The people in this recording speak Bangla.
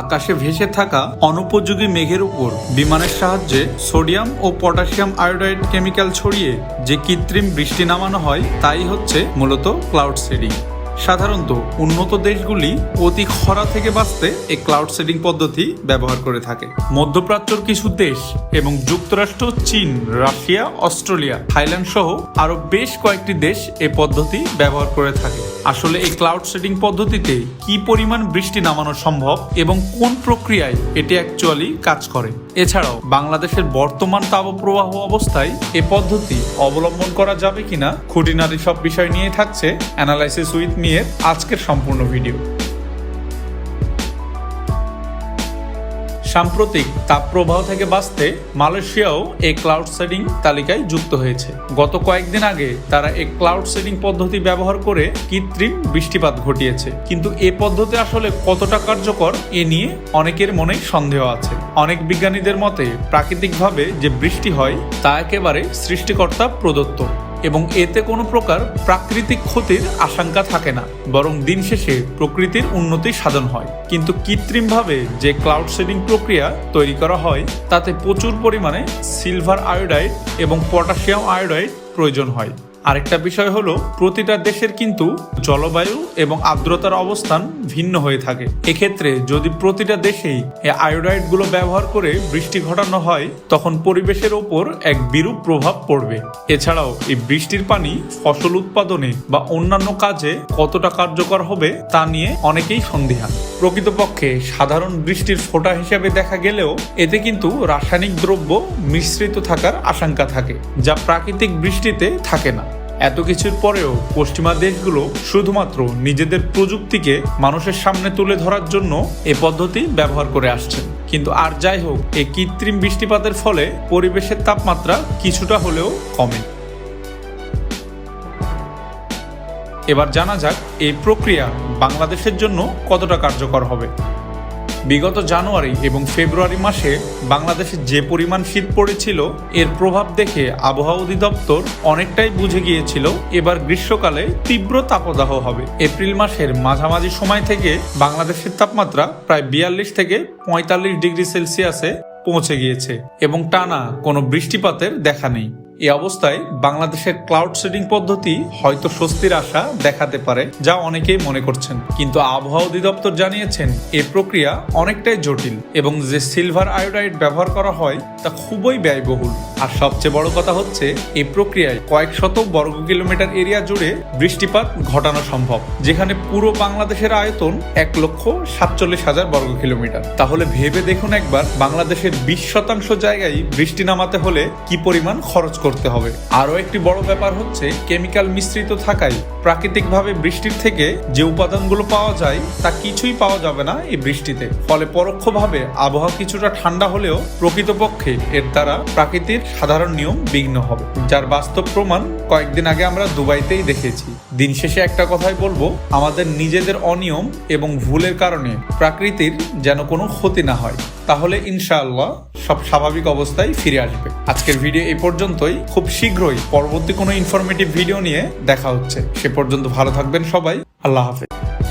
আকাশে ভেসে থাকা অনুপযোগী মেঘের উপর বিমানের সাহায্যে সোডিয়াম ও পটাশিয়াম আয়োডাইড কেমিক্যাল ছড়িয়ে যে কৃত্রিম বৃষ্টি নামানো হয়, তাই হচ্ছে মূলত ক্লাউড সেডিং সাধারণত উন্নত দেশগুলি অতি খরা থেকে বাঁচতে এই ক্লাউড সেডিং পদ্ধতি ব্যবহার করে থাকে। মধ্যপ্রাচ্যর কিছু দেশ এবং যুক্তরাষ্ট্র, চীন, রাশিয়া, অস্ট্রেলিয়া, থাইল্যান্ড সহ আরও বেশ কয়েকটি দেশ এই পদ্ধতি ব্যবহার করে থাকে। আসলে এই ক্লাউড সেটিং পদ্ধতিতে কি পরিমাণ বৃষ্টি নামানো সম্ভব এবং কোন প্রক্রিয়ায় এটি অ্যাকচুয়ালি কাজ করে? এছাড়াও, বাংলাদেশের বর্তমান তাপপ্রবাহ অবস্থায় এ পদ্ধতি অবলম্বন করা যাবে কিনা, খুঁটিনাটি সব বিষয় নিয়ে থাকছে অ্যানালাইসিস উইথ মিয়ের আজকের সম্পূর্ণ ভিডিও সাম্প্রতিক তাপপ্রবাহ থেকে বাঁচতে মালয়েশিয়াও এই ক্লাউড সেডিং তালিকায় যুক্ত হয়েছে। গত কয়েকদিন আগে তারা এই ক্লাউড সেডিং পদ্ধতি ব্যবহার করে কৃত্রিম বৃষ্টিপাত ঘটিয়েছে। কিন্তু এ পদ্ধতি আসলে কতটা কার্যকর, এ নিয়ে অনেকের মনে সন্দেহ আছে। অনেক বিজ্ঞানীদের মতে, প্রাকৃতিকভাবে যে বৃষ্টি হয়, তা একেবারে সৃষ্টিকর্তা প্রদত্ত। এবং এতে কোনো প্রকার প্রাকৃতিক ক্ষতির আশঙ্কা থাকে না, বরং দিন শেষে প্রকৃতির উন্নতি সাধন হয়। কিন্তু কৃত্রিমভাবে যে ক্লাউড সেডিং প্রক্রিয়া তৈরি করা হয়, তাতে প্রচুর পরিমাণে সিলভার আয়োডাইড এবং পটাশিয়াম আয়োডাইড প্রয়োজন হয়। আরেকটা বিষয় হলো, প্রতিটা দেশের কিন্তু জলবায়ু এবং আর্দ্রতার অবস্থান ভিন্ন হয়ে থাকে। এক্ষেত্রে যদি প্রতিটা দেশেই আয়োডাইডগুলো ব্যবহার করে বৃষ্টি ঘটানো হয়, তখন পরিবেশের ওপর এক বিরূপ প্রভাব পড়বে। এছাড়াও এই বৃষ্টির পানি ফসল উৎপাদনে বা অন্যান্য কাজে কতটা কার্যকর হবে তা নিয়ে অনেকেই সন্দিহান। প্রকৃতপক্ষে সাধারণ বৃষ্টির ফোঁটা হিসেবে দেখা গেলেও, এতে কিন্তু রাসায়নিক দ্রব্য মিশ্রিত থাকার আশঙ্কা থাকে, যা প্রাকৃতিক বৃষ্টিতে থাকে না। এত কিছুর পরেও পশ্চিমা দেশগুলো শুধুমাত্র নিজেদের প্রযুক্তিকে মানুষের সামনে তুলে ধরার জন্য এ পদ্ধতি ব্যবহার করে আসছেন কিন্তু আর যাই হোক এই কৃত্রিম বৃষ্টিপাতের ফলে পরিবেশের তাপমাত্রা কিছুটা হলেও কমে। এবার জানা যাক, এই প্রক্রিয়া বাংলাদেশের জন্য কতটা কার্যকর হবে। বিগত জানুয়ারি এবং ফেব্রুয়ারি মাসে বাংলাদেশে যে পরিমাণ শীত পড়েছিল, এর প্রভাব দেখে আবহাওয়া অধিদপ্তর অনেকটাই বুঝে গিয়েছিল, এবার গ্রীষ্মকালে তীব্র তাপদাহ হবে। এপ্রিল মাসের মাঝামাঝি সময় থেকে বাংলাদেশের তাপমাত্রা প্রায় বিয়াল্লিশ থেকে পঁয়তাল্লিশ ডিগ্রি সেলসিয়াসে পৌঁছে গিয়েছে এবং টানা কোনো বৃষ্টিপাতের দেখা নেই। এই অবস্থায় বাংলাদেশের ক্লাউড সেডিং পদ্ধতি হয়তো স্বস্তির আশা দেখাতে পারে, যা অনেকেই মনে করছেন। কিন্তু আবহাওয়া অধিদপ্তর জানিয়েছেন এই প্রক্রিয়া অনেকটাই জটিল এবং যে সিলভার আয়োডাইড ব্যবহার করা হয়, তা খুবই ব্যয়বহুল। আর সবচেয়ে বড় কথা হচ্ছে এই প্রক্রিয়ায় কয়েক শত বর্গ কিলোমিটার এরিয়া জুড়ে বৃষ্টিপাত ঘটানো সম্ভব, যেখানে পুরো বাংলাদেশের আয়তন এক লক্ষ সাতচল্লিশ হাজার বর্গ কিলোমিটার। তাহলে ভেবে দেখুন একবার, বাংলাদেশের বিশ শতাংশ জায়গায় বৃষ্টি নামাতে হলে কি পরিমাণ খরচ করতে হবে। আরও একটি বড় ব্যাপার হচ্ছে, কেমিক্যাল মিশ্রিত থাকায় প্রাকৃতিকভাবে বৃষ্টির থেকে যে উপাদানগুলো পাওয়া যায়, তা কিছুই পাওয়া যাবে না এই বৃষ্টিতে। ফলে পরোক্ষভাবে আবহাওয়া কিছুটা ঠান্ডা হলেও প্রকৃতপক্ষে এর দ্বারা প্রাকৃতিক সাধারণ নিয়ম বিঘ্ন হবে, যার বাস্তব প্রমাণ কয়েকদিন আগে আমরা দুবাইতেই দেখেছি। দিন শেষে একটা কথাই বলব, আমাদের নিজেদের অনিয়ম এবং ভুলের কারণে প্রাকৃতির যেন কোনো ক্ষতি না হয়। তাহলে ইনশাআল্লাহ সব স্বাভাবিক অবস্থায় ফিরে আসবে। আজকের ভিডিও এই পর্যন্তই। খুব শীঘ্রই পরবর্তী কোনো ইনফরমেটিভ ভিডিও নিয়ে দেখা হচ্ছে। সে পর্যন্ত ভালো থাকবেন সবাই। আল্লাহ হাফেজ।